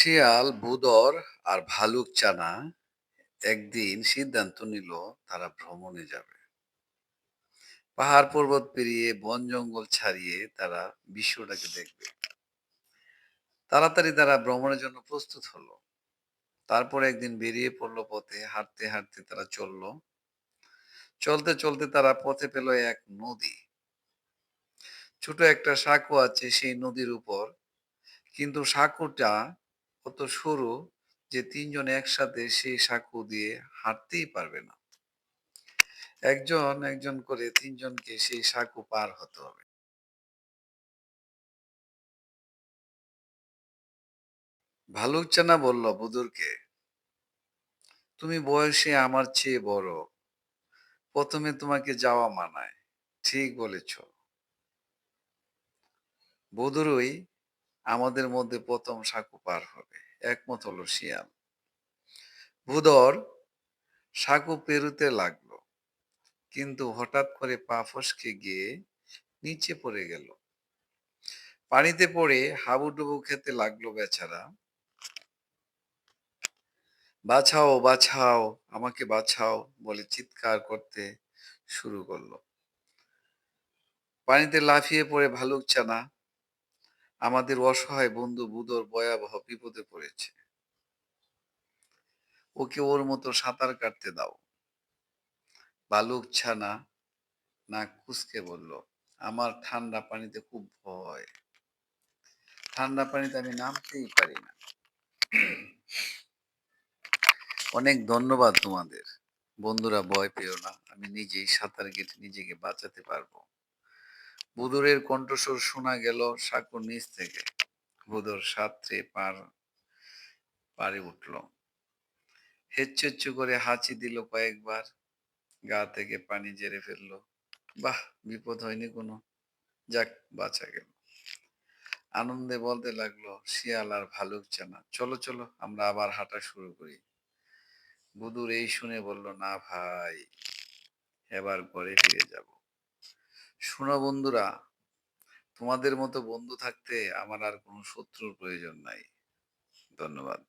শিয়াল ভূধর আর ভালুক চানা একদিন সিদ্ধান্ত নিল তারা ভ্রমণে যাবে। পাহাড় পর্বত পেরিয়ে বন জঙ্গল ছাড়িয়ে তারা বিশ্বটাকে দেখবে। তাড়াতাড়ি তারা ভ্রমণের জন্য প্রস্তুত হলো। তারপর একদিন বেরিয়ে পড়ল পথে, হাঁটতে হাঁটতে তারা চলল। চলতে চলতে তারা পথে পেল এক নদী। ছোট একটা সাঁকো আছে সেই নদীর উপর। কিন্তু সাঁকোটা কত সরু যে তিনজন একসাথে সেই সাঁকো দিয়ে হাঁটতেই পারবে না। একজন একজন করে তিনজনকে সেই সাঁকো পার হতে হবে। ভালুকচানা বলল, বুদুরকে, তুমি বয়সে আমার চেয়ে বড়। প্রথমে তোমাকে যাওয়া মানায়। ঠিক বলেছ। বদুরই আমাদের মধ্যে প্রথম সাঁকো পার হবে। একমত হলো শিয়াল ভূধর সাঁকো পেরুতে লাগল, কিন্তু হঠাৎ করে পা ফসকে গিয়ে নিচে পড়ে গেল। পানিতে পড়ে হাবুডুবু খেতে লাগল বেচারা। বাছাও বাছাও, আমাকে বাছাও বলে চিৎকার করতে শুরু করল। পানিতে লাফিয়ে পড়ে ভালুক চানা আমাদের অসহায় বন্ধু বুদর ভয়াবহ বিপদে পড়েছে। ওকে ওর মতো সাঁতার কাটতে দাও। বালুক ছানা না কুসকে বলল, আমার ঠান্ডা পানিতে খুব ভয়। ঠান্ডা পানিতে আমি নামতেই পারি না। অনেক ধন্যবাদ তোমাদের। বন্ধুরা ভয় পেও না। আমি নিজেই সাঁতার কেটে নিজেকে বাঁচাতে পারব। বুদুরের কণ্ঠস্বর শোনা গেল সাঁকুর নিচ থেকে। বুদুর সাঁতরে পার, পারে উঠল। হেচ্ছু করে হাঁচি দিল কয়েকবার। গা থেকে পানি জেরে ফেলল। বাহ, বিপদ হয়নি কোনো। যাক, বাঁচা গেল। আনন্দে বলতে লাগল, শিয়াল আর ভালুক চানা চলো চলো, আমরা আবার হাঁটা শুরু করি। বুদুর এই শুনে বলল, না ভাই, এবার ঘরে ফিরে যাব। শোনো বন্ধুরা তোমাদের মতো বন্ধু থাকতে আমার আর কোনো শত্রুর প্রয়োজন নাই। ধন্যবাদ।